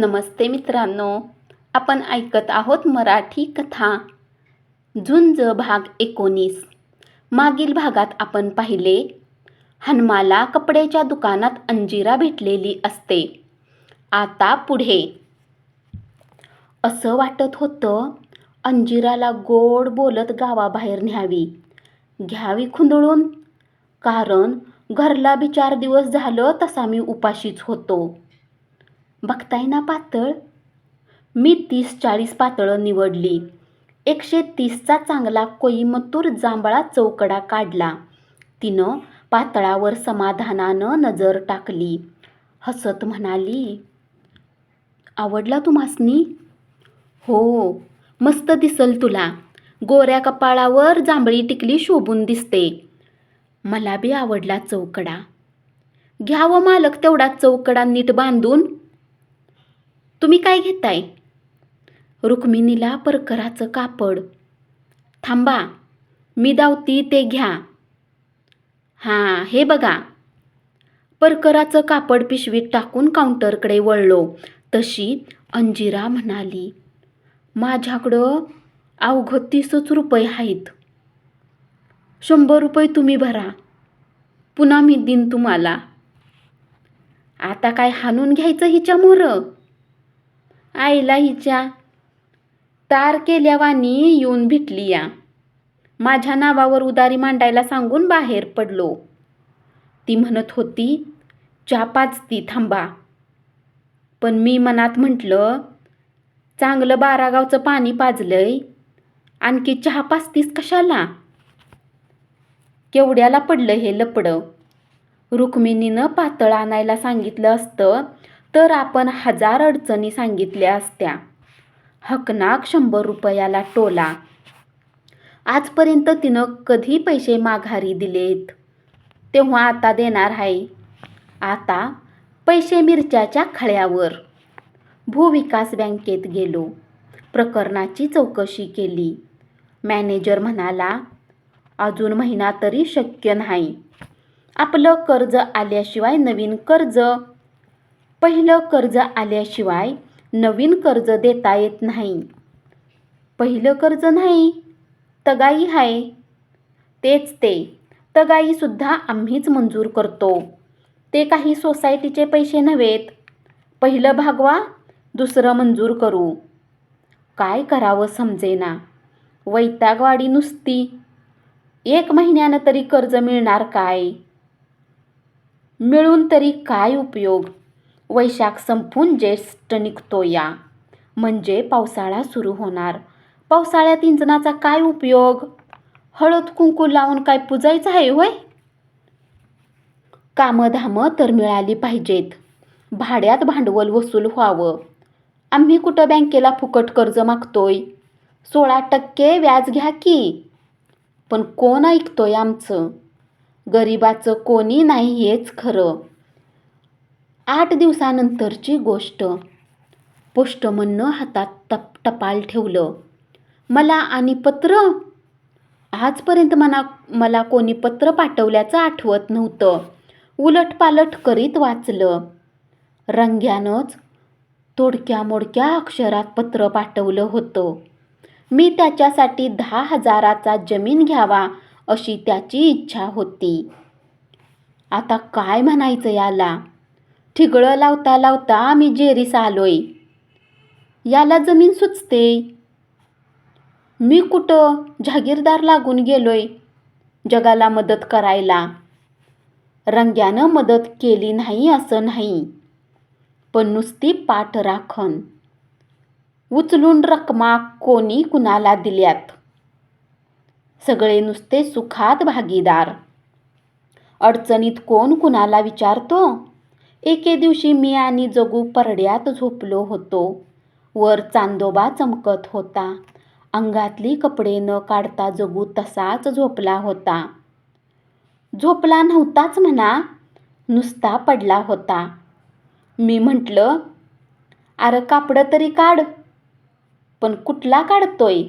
नमस्ते मित्रांनो आपण ऐकत आहोत मराठी कथा झुंज भाग एकोणीस. मागील भागात आपण पाहिले हनुमाला कपड्याच्या दुकानात अंजिरा भेटलेली असते. आता पुढे. असं वाटत होतं अंजिराला गोड बोलत गावाबाहेर न्यावी. घ्यावी खुंदळून कारण घरला बी चार दिवस झालं तसा मी उपाशीच होतो. बघताय ना पातळ? मी तीस चाळीस पातळं निवडली. एकशे तीसचा चांगला कोईमतूर जांभळा चौकडा काढला. तिनं पातळावर समाधानानं नजर टाकली. हसत म्हणाली आवडला तुम्हासनी? हो मस्त दिसल तुला. गोऱ्या कपाळावर जांभळी टिकली शोभून दिसते. मला बी आवडला चौकडा. घ्यावं मालक तेवढा चौकडा नीट बांधून तुम्ही काय घेताय? रुक्मिणीला परकराचं कापड. थांबा मी दावती ते घ्या. हां हे बघा. परकराचं कापड पिशवीत टाकून काउंटरकडे वळलो. तशी अंजिरा म्हणाली माझ्याकडं अवघं तीसच रुपये आहेत. शंभर रुपये तुम्ही भरा. पुन्हा मी दिन तुम्हाला. आता काय हाणून घ्यायचं हिच्या मोरं आईला हिच्या तार केल्यावानी येऊन भेटली या. माझ्या नावावर उदारी मांडायला सांगून बाहेर पडलो. ती म्हणत होती चहा पाजती थांबा. पण मी मनात म्हटलं चांगलं बारागावचं पाणी पाजलंय. आणखी चहा पाचतीस कशाला? केवढ्याला पडलं हे लपडं. रुक्मिणीनं पातळ आणायला सांगितलं असतं तर आपण हजार अडचणी सांगितल्या असत्या. हकनाक शंभर रुपयाला टोला. आजपर्यंत तिनं कधी पैसे माघारी दिलेत? तेव्हा आता देणार आहे. आता पैसे मिरच्याच्या खळ्यावर. भूविकास बँकेत गेलो. प्रकरणाची चौकशी केली. मॅनेजर म्हणाला अजून महिना तरी शक्य नाही. आपलं कर्ज आल्याशिवाय नवीन कर्ज पहिलं कर्ज आल्याशिवाय नवीन कर्ज देता येत नाही. पहिलं कर्ज नाही तगाई आहे तेच ते तगाईसुद्धा आम्हीच मंजूर करतो. ते काही सोसायटीचे पैसे नव्हेत. पहिलं भागवा दुसरं मंजूर करू. काय करावं समजेना. वैतागवाडी नुसती. एक महिन्यानं तरी कर्ज मिळणार काय? मिळून तरी काय उपयोग? वैशाख संपून ज्येष्ठ निघतो या. म्हणजे पावसाळा सुरू होणार. पावसाळ्यात इंजनाचा काय उपयोग? हळद कुंकू लावून काय पुजायचं आहे होय? कामधामं तर मिळाली पाहिजेत. भाड्यात भांडवल वसूल व्हावं. आम्ही कुठं बँकेला फुकट कर्ज मागतोय? सोळा टक्के व्याज घ्या की? पण कोण ऐकतोय आमचं? गरिबाचं कोणी नाही हेच खरं. आठ दिवसानंतरची गोष्ट. पोष्टमननं हातात टप टपाल ठेवलं. मला आणि पत्र? आजपर्यंत मना मला कोणी पत्र पाठवल्याचं आठवत नव्हतं. उलटपालट करीत वाचलं. रंग्यानंच तोडक्या मोडक्या अक्षरात पत्र पाठवलं होतं. मी त्याच्यासाठी दहा हजाराचा जमीन घ्यावा अशी त्याची इच्छा होती. आता काय म्हणायचं याला? ठिगळं लावता लावता आम्ही जेरीस आलोय. याला जमीन सुचते. मी कुठं जागीरदार लागून गेलोय? जगाला मदत करायला. रंग्यानं मदत केली नाही असं नाही. पण नुसती पाठ राखण. उचलून रकमा कोणी कुणाला दिल्यात? सगळे नुसते सुखात भागीदार. अडचणीत कोण कुणाला विचारतो? एके दिवशी मी आणि जगू परड्यात झोपलो होतो. वर चांदोबा चमकत होता. अंगातली कपडे न काढता जगू तसाच झोपला होता. झोपला नव्हताच म्हणा नुसता पडला होता. मी म्हटलं अरे कापडं तरी काढ पण कुठला काढतोय?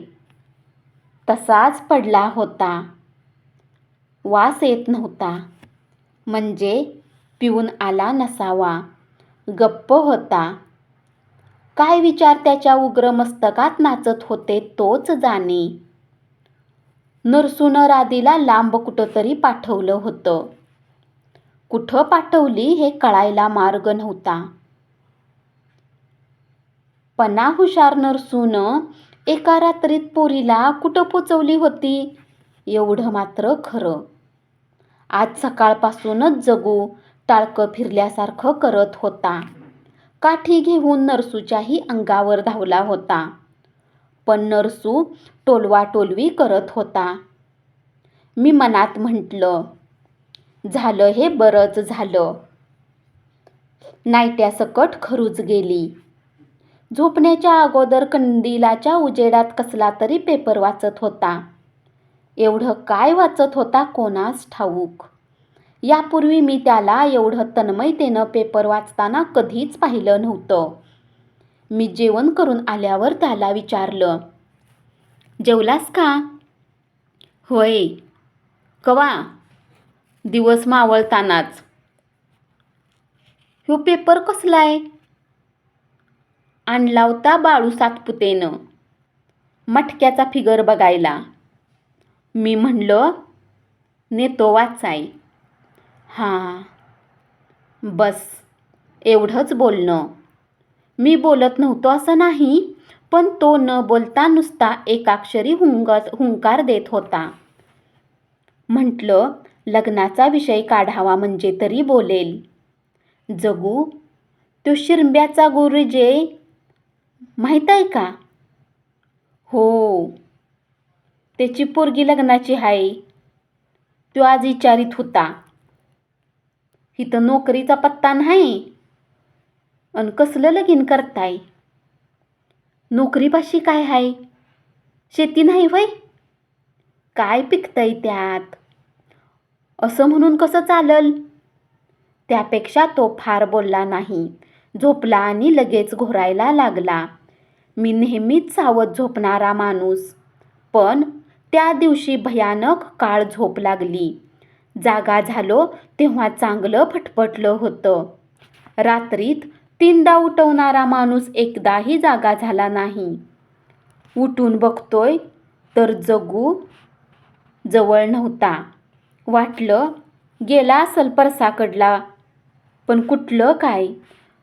तसाच पडला होता. वास येत नव्हता. म्हणजे पिऊन आला नसावा. गप्प होता. काय विचार त्याच्या उग्र मस्तकात नाचत होते तोच जाणे. नरसून राधीला लांब कुठंतरी पाठवलं होतं. कुठं पाठवली हे कळायला मार्ग नव्हता. पना हुशार नरसून एका रात्रीत पोरीला कुठं पोचवली होती? एवढं मात्र खरं. आज सकाळपासूनच जगू. टाळकं फिरल्यासारखं करत होता. काठी घेऊन नरसूच्याही अंगावर धावला होता. पण नरसू टोलवाटोलवी करत होता. मी मनात म्हटलं झालं हे बरंच झालं. नायट्यासकट खरूच गेली. झोपण्याच्या अगोदर कंदिलाच्या उजेडात कसला तरी पेपर वाचत होता. एवढं काय वाचत होता कोणास ठाऊक? यापूर्वी मी त्याला एवढं तन्मयतेनं पेपर वाचताना कधीच पाहिलं नव्हतं. मी जेवण करून आल्यावर त्याला विचारलं जेवलास का? होय. कवा? दिवस मावळतानाच. ह्यो पेपर कसलाय आणला होता बाळू सातपुतेनं. मटक्याचा फिगर बघायला. मी म्हणलं नेतो वाचाय. हां. बस. एवढंच बोलणं. मी बोलत नव्हतो असं नाही पण तो न बोलता नुसता एकाक्षरी हुंग हुंकार देत होता. म्हटलं लग्नाचा विषय काढावा म्हणजे तरी बोलेल. जगू तो शिरंब्याचा गुरुजे माहीत आहे का? हो. त्याची पोरगी लग्नाची आहे तो आज विचारित होता. इथं नोकरीचा पत्ता नाही. अन कसलं लगीन करताय? नोकरीपाशी काय आहे शेती नाही वय काय पिकतंय त्यात? असं म्हणून कसं चालल? त्यापेक्षा तो फार बोलला नाही. झोपला आणि लगेच घोरायला लागला. मी नेहमीच सावध झोपणारा माणूस. पण त्या दिवशी भयानक काळ झोप लागली. जागा झालो तेव्हा चांगलं फटफटलं होतं. रात्रीत तीनदा उठवणारा माणूस एकदाही जागा झाला नाही. उठून बघतोय तर जगू जवळ नव्हता. वाटलं गेला असल परसाकडला पण कुठलं काय?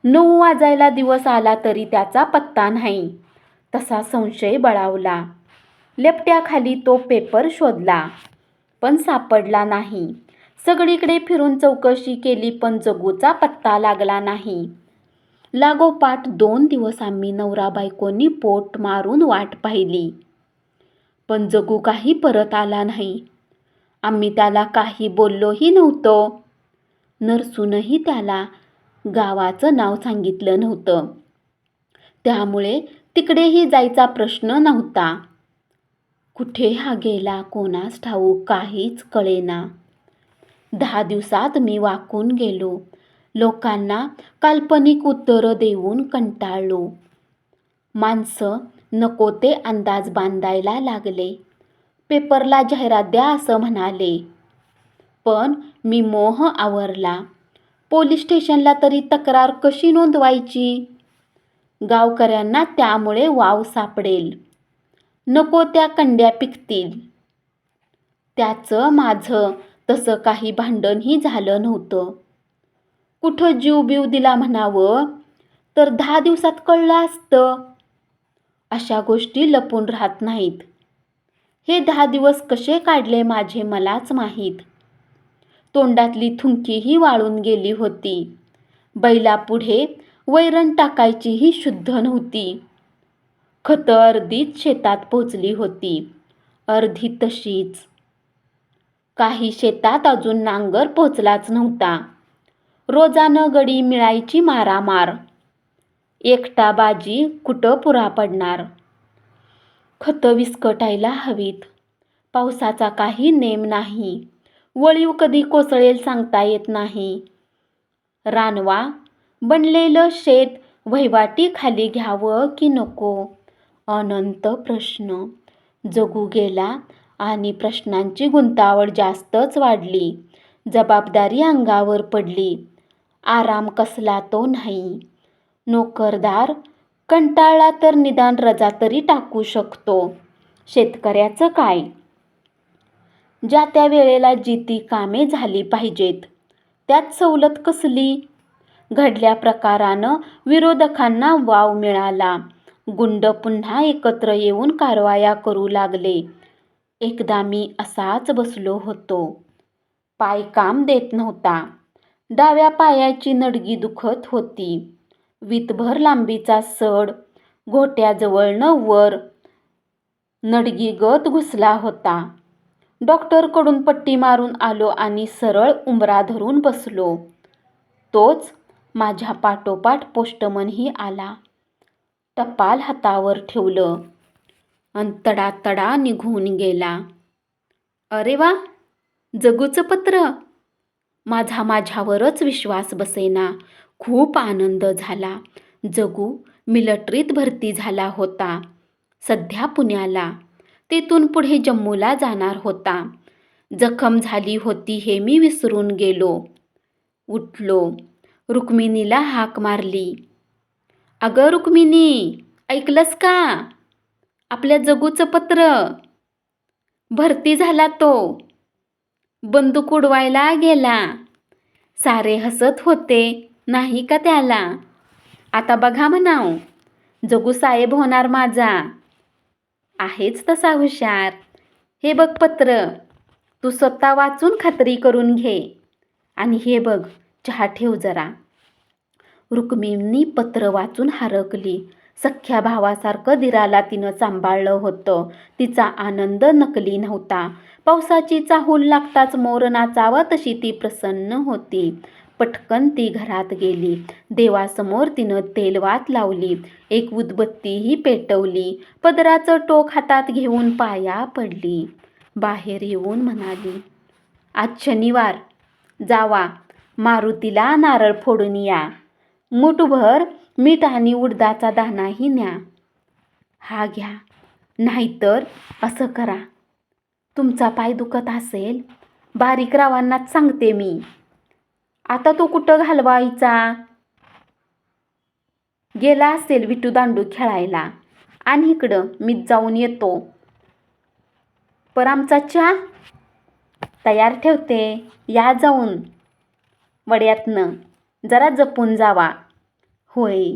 नऊ वाजायला दिवस आला तरी त्याचा पत्ता नाही. तसा संशय बळावला. लेपट्याखाली तो पेपर शोधला पण सापडला नाही. सगळीकडे फिरून चौकशी केली पण जगूचा पत्ता लागला नाही. लागोपाठ दोन दिवस आम्ही नवरा बायकोनी पोट मारून वाट पाहिली. पण जगू काही परत आला नाही. आम्ही त्याला काही बोललोही नव्हतो. नरसूनही त्याला गावाचं नाव सांगितलं नव्हतं. त्यामुळे तिकडेही जायचा प्रश्न नव्हता. कुठे हा गेला कोणास ठाऊक काहीच कळेना. दहा दिवसात मी वाकून गेलो. लोकांना काल्पनिक उत्तरं देऊन कंटाळलो. माणसं नको ते अंदाज बांधायला लागले. पेपरला जाहिरात द्या असं म्हणाले. पण मी मोह आवरला. पोलीस स्टेशनला तरी तक्रार कशी नोंदवायची? गावकऱ्यांना त्यामुळे वाव सापडेल. नको त्या कंड्या पिकतील. त्याचं माझं तसं काही भांडणही झालं नव्हतं. कुठं जीव बीव दिला म्हणावं? तर दहा दिवसात कळलं असतं. अशा गोष्टी लपून राहत नाहीत. हे दहा दिवस कसे काढले माझे मलाच माहीत. तोंडातली थुंकीही वाळून गेली होती. बैलापुढे वैरण टाकायचीही शुद्ध नव्हती. खतं अर्धीच शेतात पोचली होती. अर्धी तशीच. काही शेतात अजून नांगर पोचलाच नव्हता. रोजानं गडी मिळायची मारामार. एकटा बाजी कुठं पुरा पडणार? खतं विस्कटायला हवीत. पावसाचा काही नेम नाही. वळीव कधी कोसळेल सांगता येत नाही. रानवा बनलेलं शेत वहिवाटी खाली घ्यावं की नको? अनंत प्रश्न. जगू गेला आणि प्रश्नांची गुंतावळ जास्तच वाढली. जबाबदारी अंगावर पडली. आराम कसला तो नाही. नोकरदार कंटाळला तर निदान रजा तरी टाकू शकतो. शेतकऱ्याचं काय? ज्या त्या वेळेला जी ती कामे झाली पाहिजेत त्यात सवलत कसली? घडल्या प्रकारानं विरोधकांना वाव मिळाला. गुंड पुन्हा एकत्र येऊन कारवाया करू लागले. एकदा मी असाच बसलो होतो. पाय काम देत नव्हता. डाव्या पायाची नडगी दुखत होती. वितभर लांबीचा सड घोट्याजवळनं वर नडगीगत घुसला होता. डॉक्टरकडून पट्टी मारून आलो आणि सरळ उंबरा धरून बसलो. तोच माझ्या पाठोपाठ पोस्टमनही आला. टपाल हातावर ठेवलं. अन तडातडा निघून गेला. अरे वा! जगूचं पत्र! माझा माझ्यावरच विश्वास बसेना. खूप आनंद झाला. जगू मिलिटरीत भरती झाला होता. सध्या पुण्याला. तेथून पुढे जम्मूला जाणार होता. जखम झाली होती हे मी विसरून गेलो. उठलो. रुक्मिणीला हाक मारली. अगं रुक्मिणी ऐकलंस का? आपल्या जगूचं पत्र. भरती झाला तो. बंदूक उडवायला गेला. सारे हसत होते. नाही का त्याला? आता बघा म्हणाव. जगू साहेब होणार माझा. आहेच तसा हुशार. हे बघ पत्र. तू स्वतः वाचून खात्री करून घे. आणि हे बघ चहा ठेव जरा. रुक्मिणी पत्र वाचून हरकली. सख्ख्या भावासारखं दिराला तिनं सांभाळलं होतं. तिचा आनंद नकली नव्हता. पावसाची चाहूल लागताच मोर नाचावा तशी ती प्रसन्न होती. पटकन ती घरात गेली. देवासमोर तिनं तेलवात लावली. एक उदबत्तीही पेटवली. पदराचं टोक हातात घेऊन पाया पडली. बाहेर येऊन म्हणाली आज शनिवार. जावा. मारुतीला नारळ फोडून या. मूठभर मीठ आणि उडदाचा दाणाही न्या. हा घ्या. नाहीतर असं करा. तुमचा पाय दुखत असेल. बारीक रावांनाच सांगते मी. आता तो कुठं घालवायचा? गेला असेल विटू दांडू खेळायला. आणि इकडं मी जाऊन येतो. पर आमचा चहा? तयार ठेवते. या जाऊन. वड्यातनं. जरा जपून जावा. होय.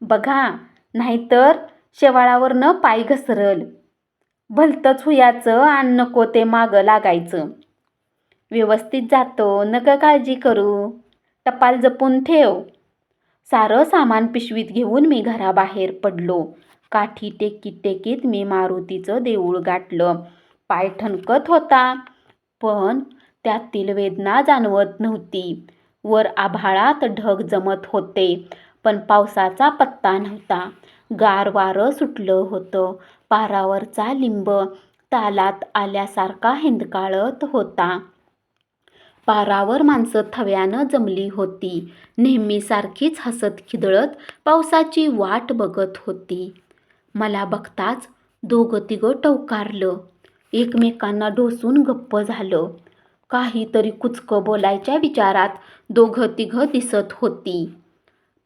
बघा नाहीतर शेवाळावरनं पाय घसरल. भलतंच हुयाचं आणि नको ते मागं लागायचं. व्यवस्थित जातो नका काळजी करू. टपाल जपून ठेव. सारं सामान पिशवीत घेऊन मी घराबाहेर पडलो. काठी टेकीत टेकीत मी मारुतीचं देऊळ गाठलं. पाय ठणकत होता पण त्यातील वेदना जाणवत नव्हती. वर आभाळात ढग जमत होते. पण पावसाचा पत्ता नव्हता. गार वारं सुटलं होतं. पारावरचा लिंब तालात आल्यासारखा हिंदकाळत होता. पारावर माणसं थव्यानं जमली होती. नेहमीसारखीच हसत खिदळत पावसाची वाट बघत होती. मला बघताच दोघं तिघं टवकारलं. एकमेकांना ढोसून गप्प झालं. काहीतरी कुचकं बोलायच्या विचारात दोघं तिघं दिसत होती.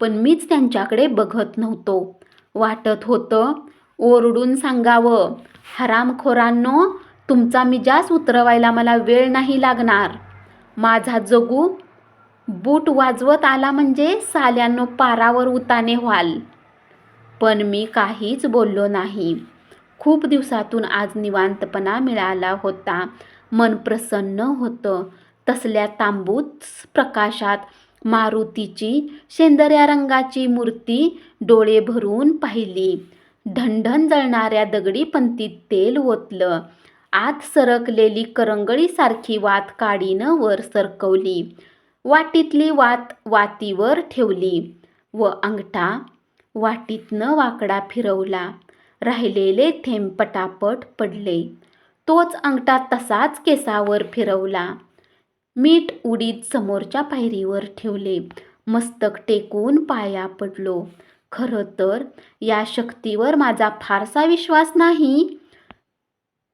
पण मीच त्यांच्याकडे बघत नव्हतो. वाटत होतं ओरडून सांगावं हरामखोरांनो तुमचा मिजास उतरवायला मला वेळ नाही लागणार. माझा जगू बूट वाजवत आला म्हणजे साल्यांनो पारावर उताने व्हाल. पण मी काहीच बोललो नाही. खूप दिवसातून आज निवांतपणा मिळाला होता. मन प्रसन्न होतं. तसल्या तांबूत प्रकाशात मारुतीची शेंदऱ्या रंगाची मूर्ती डोळे भरून पाहिली. ढणढण जळणाऱ्या दगडी पंतीत तेल ओतलं. आत सरकलेली करंगळीसारखी वात काडीनं वर सरकवली. वाटीतली वात वातीवर ठेवली व अंगठा वाटीतनं वाकडा फिरवला. राहिलेले थेंब पटापट पडले. तोच अंगठा तसाच केसावर फिरवला. मीठ उडीद समोरच्या पायरीवर ठेवले. मस्तक टेकून पाया पडलो. खरं तर या शक्तीवर माझा फारसा विश्वास नाही.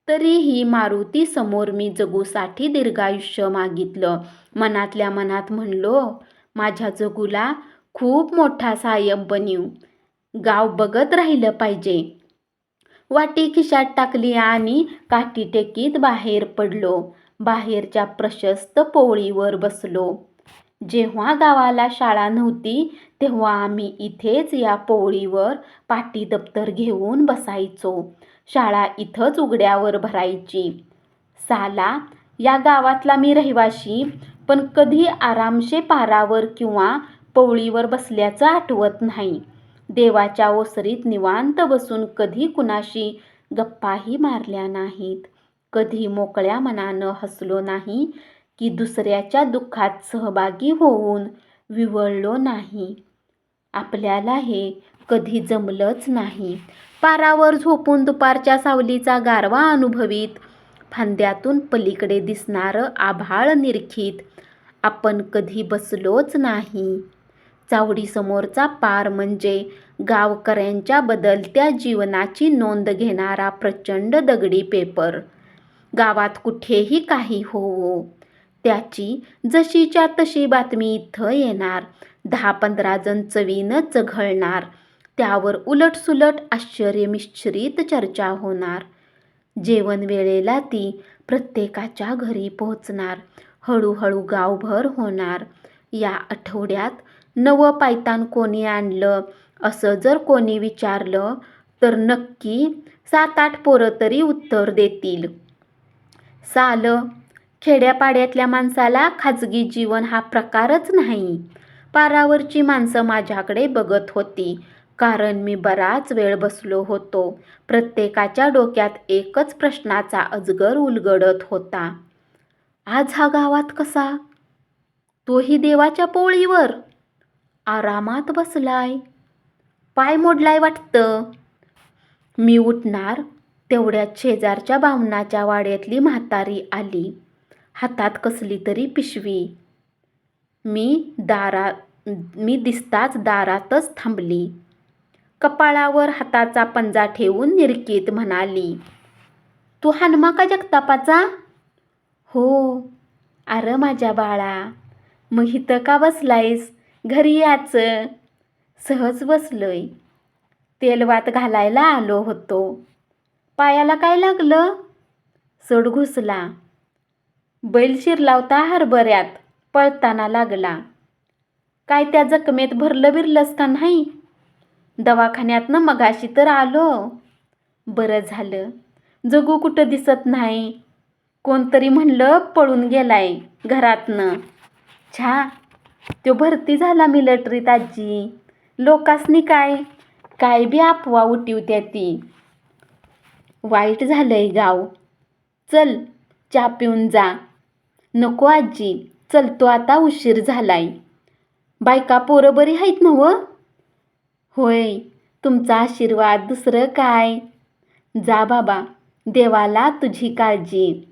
तरीही मारुती समोर मी जगूसाठी दीर्घायुष्य मागितलं. मनातल्या मनात म्हणलो माझ्या जगूला खूप मोठा साहेब बनवू. गाव बघत राहिलं पाहिजे. वाटी खिशात टाकली आणि काठी टेकीत बाहेर पडलो. बाहेरच्या प्रशस्त पोळीवर बसलो. जेव्हा गावाला शाळा नव्हती तेव्हा आम्ही इथेच या पोळीवर पाटी दप्तर घेऊन बसायचो. शाळा इथंच उघड्यावर भरायची. साला या गावातला मी रहिवाशी पण कधी आरामशे पारावर किंवा पोळीवर बसल्याचं आठवत नाही. देवाच्या ओसरीत निवांत बसून कधी कुणाशी गप्पाही मारल्या नाहीत. कधी मोकळ्या मनानं हसलो नाही की दुसऱ्याच्या दुःखात सहभागी होऊन विवळलो नाही. आपल्याला हे कधी जमलंच नाही. पारावर झोपून दुपारच्या सावलीचा गारवा अनुभवीत फांद्यातून पलीकडे दिसणारं आभाळ निरखीत आपण कधी बसलोच नाही. चावडीसमोरचा पार म्हणजे गावकऱ्यांच्या बदलत्या जीवनाची नोंद घेणारा प्रचंड दगडी पेपर. गावात कुठेही काही होवो त्याची जशीच्या तशी बातमी इथं येणार. दहा पंधरा जण चवीनं चघळणार. त्यावर उलटसुलट आश्चर्य मिश्रित चर्चा होणार. जेवण वेळेला ती प्रत्येकाच्या घरी पोहोचणार. हळूहळू गावभर होणार. या आठवड्यात नवं पायतान कोणी आणलं? असं जर कोणी विचारलं तर नक्की सात आठ पोरं तरी उत्तर देतील. साल खेड्यापाड्यातल्या माणसाला खाजगी जीवन हा प्रकारच नाही. पारावरची माणसं माझ्याकडे बघत होती. कारण मी बराच वेळ बसलो होतो. प्रत्येकाच्या डोक्यात एकच प्रश्नाचा अजगर उलगडत होता. आज हा गावात कसा? तोही देवाच्या पोळीवर. आरामात बसलाय. पाय मोडलाय वाटतं. मी उठणार तेवढ्यात शेजारच्या बामणाच्या वाड्यातली म्हातारी आली. हातात कसली तरी पिशवी. मी दारा मी दिसताच दारातच थांबली. कपाळावर हाताचा पंजा ठेवून निरकीत म्हणाली तू हनुमा का जगतापाचा? हो. अरे माझ्या बाळा मग इथं का बसलायस? घरी याचं. सहज बसलोय. तेलवात घालायला आलो होतो. पायाला काय लागलं? सड घुसला. बैल शिरलावता हरभऱ्यात पळताना लागला. काय त्या जखमेत भरलं बिरलंस का नाही? दवाखान्यातनं मगाशी तर आलो. बरं झालं. जगू कुठं दिसत नाही. कोणतरी म्हणलं पळून गेलाय घरातनं. छा तो भरती झाला मिलिटरीत आजी. लोकासनी काय? काय बी अफवा उठीवत्या ती. वाईट झालंय गाव. चल चा पिऊन जा. नको आजी चलतो आता उशीर झालाय. बायका पोरं बरी आहेत ना व होय तुमचा आशीर्वाद दुसरं काय? जा बाबा देवाला तुझी काळजी.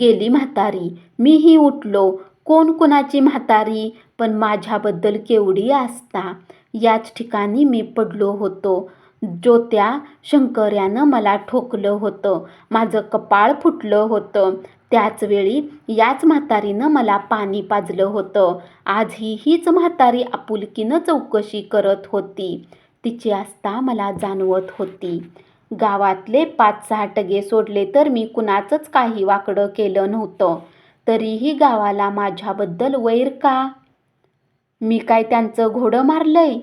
गेली म्हातारी मीही उठलो. कोण कोणाची म्हातारी? पण माझ्याबद्दल केवढी आस्था. याच ठिकाणी मी पडलो होतो. ज्योत्या शंकर्यानं मला ठोकलं होतं. माझं कपाळ फुटलं होतं. त्याचवेळी याच म्हातारीनं मला पाणी पाजलं होतं. आजही हीच म्हातारी आपुलकीनं चौकशी करत होती. तिची आस्था मला जाणवत होती. गावातले पाच सहा टगे सोडले तर मी कुणाचंच काही वाकडं केलं नव्हतं. तरीही गावाला माझ्याबद्दल वैर का? मी काय त्यांचं घोडं मारलंय?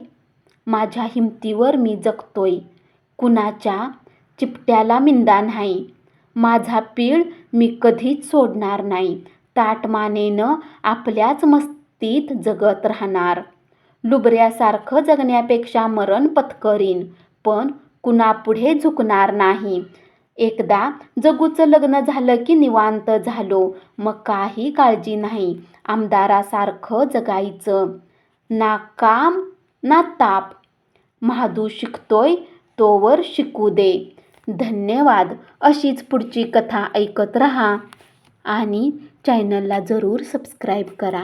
माझ्या हिमतीवर मी जगतोय. कुणाच्या चिपट्याला मिंदा नाही. माझा पीळ मी कधीच सोडणार नाही. ताटमानेनं आपल्याच मस्तीत जगत राहणार. लुबऱ्यासारखं जगण्यापेक्षा मरण पत्करीन पण कुणापुढे झुकणार नाही. एकदा जगूचं लग्न झालं की निवांत झालो मग काही काळजी नाही. आमदारासारखं जगायचं. ना काम ना ताप. महादू शिकतोय तोवर शिकू दे. धन्यवाद. अशीच पुढची कथा ऐकत रहा. आणि चॅनलला जरूर सबस्क्राईब करा.